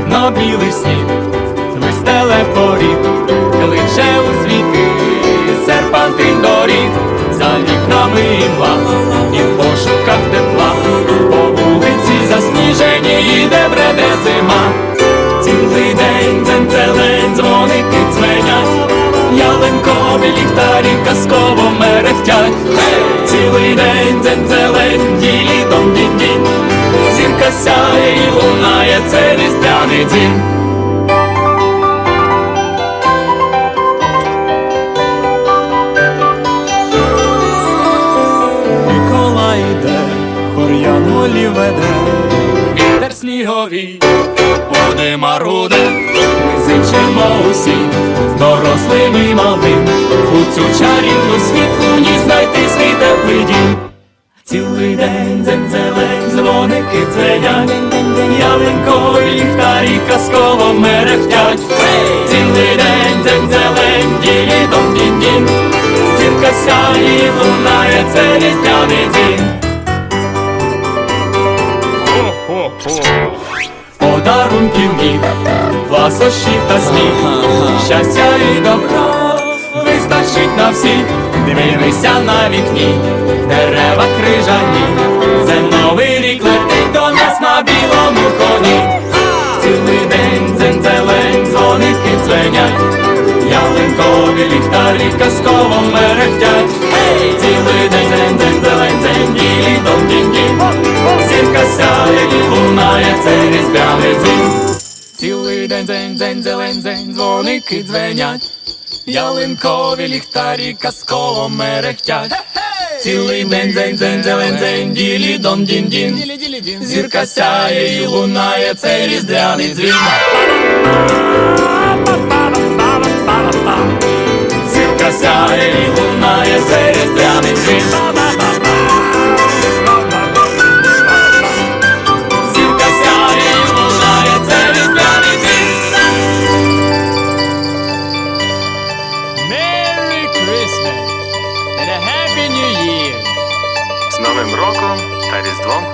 білий сніг, вистеле поріг, кличе у світи, серпантин доріг, за вікнами імла, і в пошуках тепла, по вулиці засніжені йде бреде зима. Цілий день дзензелень, дзвоники дзвенять, ялинкові ліхтарі казково мерехтять. Цілий день дзензелень, ділі дом дінь Зірка сяє і лунає, це різдвяний дзвін. Микола йде, хор'янолі веде, вітер сніговий, води маруде, ми зичимо усі, дорослим і малим, у цю чарівну світлу ні знайти свій теплий дім. Цілий день дзензелень, дзвоники дзвенять, ялинкові ліхтарі казково мерехтять. Цілий день дзензелень, ділі дом дінь дінь Зірка сяє лунає, це різдвяний дзвін. Подарунків міг, ласощів та сміх, щастя і добра вистачить на всіх. Дивися на вікні, дзвенять, ялинкові ліхтарі казково мерехтять. Цілий день день день зелень день, ділі дом дінь дінь сяє і лунає, це різдвяний дзвін. Цілий день день день зелень, день, дзвоники дзвенять, ялинкові ліхтарі казково мерехтять. Цілий день, дзень, дзень, зелень, дзень, ділі дон дін дін Зірка сяє і лунає, цей різдвяний дзвін. Christmas and a Happy New Year! З Новим роком та Різдвом.